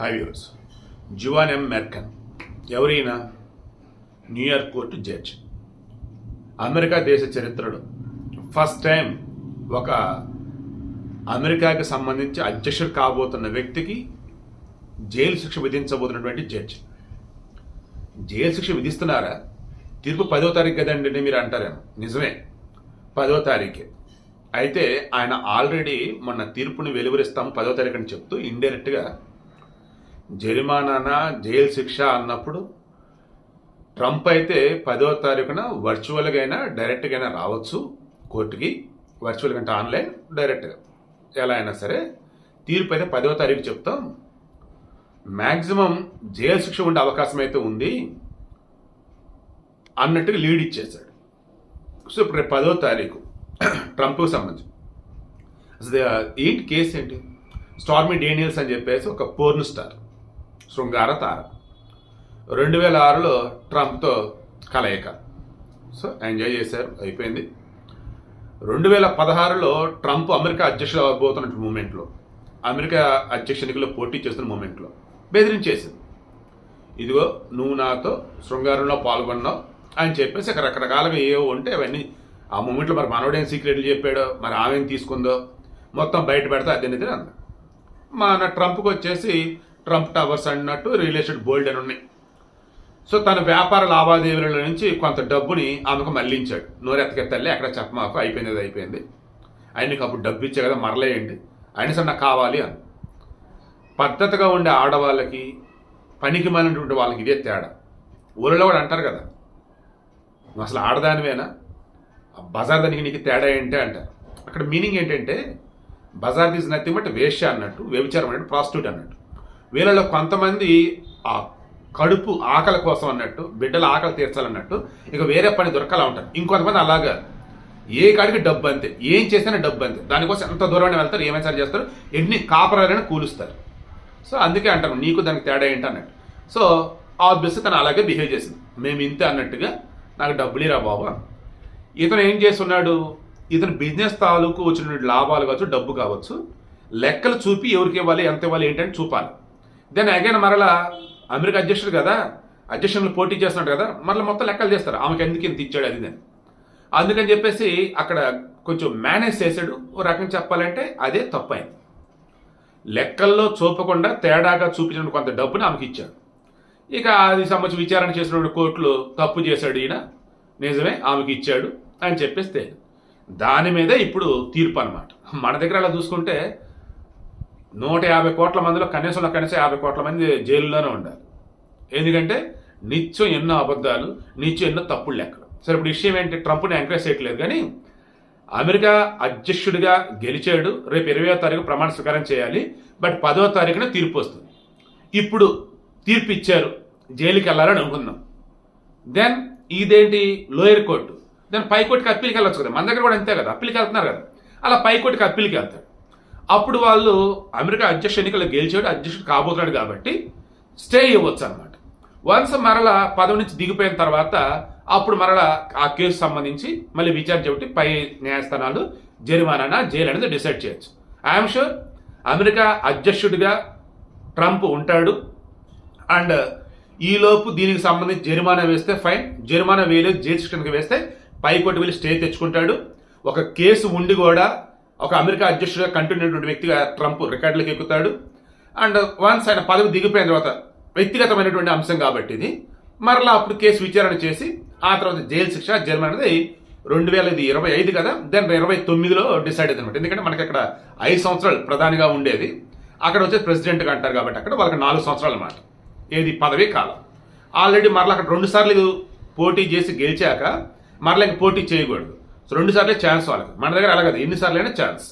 హైవ్యూర్స్ Juan ఎం మెర్కన్ ఎవరైనా New York court judge America దేశ చరిత్రలో ఫస్ట్ టైం ఒక అమెరికాకి సంబంధించి అధ్యక్షుడు కాబోతున్న వ్యక్తికి జైలు శిక్ష విధించబోతున్నటువంటి జడ్జ్ జైలు శిక్ష విధిస్తున్నారా? తీర్పు పదో తారీఖు కదండి మీరు అంటారేమో. నిజమే. పదో తారీఖే. అయితే ఆయన ఆల్రెడీ మొన్న తీర్పుని వెలువరిస్తాము పదో తారీఖు అని చెప్తూ ఇండైరెక్ట్గా జరిమానా జైలు శిక్ష అన్నప్పుడు ట్రంప్ అయితే పదో తారీఖున వర్చువల్గా అయినా డైరెక్ట్గా అయినా రావచ్చు కోర్టుకి. వర్చువల్గా అంటే ఆన్లైన్ డైరెక్ట్గా. ఎలా అయినా సరే తీర్పు అయితే పదో తారీఖు చెప్తాం. మ్యాక్సిమం జైలు శిక్ష ఉండే అవకాశం అయితే ఉంది అన్నట్టుగా లీడ్ ఇచ్చేశాడు. సో ఇప్పుడు రేపు పదో తారీఖు ట్రంప్కి సంబంధించి. అసలు ఏంటి కేసు ఏంటి? స్టార్మీ డేనియల్స్ అని చెప్పేసి ఒక పోర్న్ స్టార్. శృంగార తార రెండు వేల ఆరులో ట్రంప్తో కలయిక. సో ఎంజాయ్ చేశారు అయిపోయింది. రెండు వేల పదహారులో ట్రంప్ అమెరికా అధ్యక్షుడు అవ్వబోతున్న మూమెంట్లో అమెరికా అధ్యక్ష ఎన్నికల్లో పోటీ చేస్తున్న మూమెంట్లో బెదిరించేసింది. ఇదిగో నువ్వు నాతో శృంగారంలో పాల్గొన్నావు అని చెప్పేసి అక్కడ రకరకాలుగా ఏవో ఉంటే అవన్నీ ఆ మూమెంట్లో మరి మనోడేం సీక్రెట్లు చెప్పాడో మరి ఆమెను తీసుకుందో మొత్తం బయట పెడితే నిద్ర అంది మన ట్రంప్కి వచ్చేసి ట్రంప్ టవర్స్ అన్నట్టు రిలేషన్ బోల్డ్ అని ఉన్నాయి. సో తన వ్యాపార లావాదేవీల నుంచి కొంత డబ్బుని ఆమెకు మళ్ళించాడు. నోరెత్తకెత్తలే అక్కడ చెప్పమాకు అయిపోయింది అది అయిపోయింది. ఆయనకి అప్పుడు డబ్బు ఇచ్చే కదా మరలేయండి. ఆయన సరే నాకు కావాలి అని. పద్ధతిగా ఉండే ఆడవాళ్ళకి పనికి మాలినటువంటి వాళ్ళకి ఇదే తేడా. ఊళ్ళో కూడా అంటారు కదా నువ్వు అసలు ఆడదానివేనా? బజార్ దానికి నీకు తేడా ఏంటి అంటారు అక్కడ మీనింగ్ ఏంటంటే బజార్ తీసిన నథింగ్ బట్ వేష్య అన్నట్టు వ్యభిచారం అన్నట్టు ప్రాస్టిట్యూట్ అన్నట్టు. వీళ్ళలో కొంతమంది ఆ కడుపు ఆకలి కోసం అన్నట్టు బిడ్డల ఆకలి తీర్చాలన్నట్టు ఇక వేరే పని దొరకాలా ఉంటారు. ఇంకొంతమంది అలాగా. ఏ కాడికి డబ్బు అంతే. ఏం చేసినా డబ్బు అంతే. దానికోసం ఎంత దూరం వెళ్తారు ఏమైనా సరే చేస్తారు ఎన్ని కాపరాలైనా కూలుస్తారు. సో అందుకే అంటారు నీకు దానికి తేడా ఏంటి అన్నట్టు. సో ఆబ్వియస్ తను అలాగే బిహేవ్ చేసింది. మేము ఇంతే అన్నట్టుగా నాకు డబ్బులు రా బాబా? ఇతను ఏం చేస్తున్నాడు? ఇతను బిజినెస్ తాలూకు వచ్చిన లాభాలు కావచ్చు డబ్బు కావచ్చు లెక్కలు చూపి ఎవరికి ఇవ్వాలి ఎంత ఇవ్వాలి ఏంటని చూపాలి. దెన్ అగైన్ మరలా అమెరికా అధ్యక్షుడు కదా అధ్యక్షులు పోటీ చేస్తున్నాడు కదా మరలా మొత్తం లెక్కలు చేస్తారు ఆమెకి ఎందుకు ఇంత ఇచ్చాడు అది ఇది అందుకని చెప్పేసి అక్కడ కొంచెం మేనేజ్ చేశాడు. ఓ రకం చెప్పాలంటే అదే తప్పైంది. లెక్కల్లో చూపకుండా తేడాగా చూపించిన కొంత డబ్బుని ఆమెకి ఇచ్చాడు. ఇక అది సంబంధించి విచారణ చేసిన కోర్టులు తప్పు చేశాడు ఈయన. నిజమే ఆమెకి ఇచ్చాడు అని చెప్పేస్తే దాని మీదే ఇప్పుడు తీర్పు అనమాట మన దగ్గర అలా చూసుకుంటే నూట యాభై కోట్ల మందిలో కనీసం కనీసం యాభై కోట్ల మంది జైల్లోనే ఉండాలి. ఎందుకంటే నిత్యం ఎన్నో అబద్ధాలు నిత్యం ఎన్నో తప్పులు లెక్కలు. సరే ఇప్పుడు విషయం ఏంటి? ట్రంప్ని ఎంకరేజ్ చేయట్లేదు కానీ అమెరికా అధ్యక్షుడిగా గెలిచాడు. రేపు ఇరవయో తారీఖు ప్రమాణ స్వీకారం చేయాలి. బట్ పదో తారీఖున తీర్పు వస్తుంది. ఇప్పుడు తీర్పు ఇచ్చారు. జైలుకి వెళ్ళాలని అనుకుందాం. దెన్ ఇదేంటి? Lower court. దెన్ పై కోర్టుకి అప్పీల్కి వెళ్ళొచ్చు కదా. మన దగ్గర కూడా అంతే కదా. అప్పీల్కి వెళ్తున్నారు కదా. అలా పై కోర్టుకి అప్పీల్కి వెళ్తారు. అప్పుడు వాళ్ళు అమెరికా అధ్యక్ష ఎన్నికల్లో గెలిచాడు అధ్యక్షుడు కాబోతున్నాడు కాబట్టి స్టే ఇవ్వచ్చు అనమాట వన్స్ మరలా పదవి నుంచి దిగిపోయిన తర్వాత అప్పుడు మరలా ఆ కేసు సంబంధించి మళ్ళీ విచారణ చెబుట్టి పై న్యాయస్థానాలు జరిమానా జైలు అనేది డిసైడ్ చేయొచ్చు. ఐఎమ్ షూర్ అమెరికా అధ్యక్షుడిగా ట్రంప్ ఉంటాడు. అండ్ ఈలోపు దీనికి సంబంధించి జరిమానా వేస్తే ఫైన్ జరిమానా వేయలేదు జైలు శిక్షణకి వేస్తే పైకోటి వెళ్ళి స్టే తెచ్చుకుంటాడు. ఒక కేసు ఉండి కూడా ఒక అమెరికా అధ్యక్షుడిగా కంటిన్యూటువంటి వ్యక్తిగా ట్రంప్ రికార్డులకు ఎక్కుతాడు. అండ్ వన్స్ ఆయన పదవి దిగిపోయిన తర్వాత వ్యక్తిగతమైనటువంటి అంశం కాబట్టి ఇది. మరలా అప్పుడు కేసు విచారణ చేసి ఆ తర్వాత జైలు శిక్ష జరిమానా అనేది రెండు వేల ఇది ఇరవై ఐదు కదా దెన్ ఇరవై తొమ్మిదిలో డిసైడ్ అయింది అనమాట ఎందుకంటే మనకి అక్కడ ఐదు సంవత్సరాలు ప్రధానిగా ఉండేది. అక్కడ వచ్చేసి ప్రెసిడెంట్గా అంటారు కాబట్టి అక్కడ వాళ్ళకి నాలుగు సంవత్సరాలు అన్నమాట. ఏది పదవీ కాలం. ఆల్రెడీ మరలా అక్కడ రెండు సార్లు పోటీ చేసి గెలిచాక మరలా పోటీ చేయకూడదు. సో రెండు సార్లే ఛాన్స్ వాళ్ళకి. మన దగ్గర అలాగదు ఎన్నిసార్లు అయినా ఛాన్స్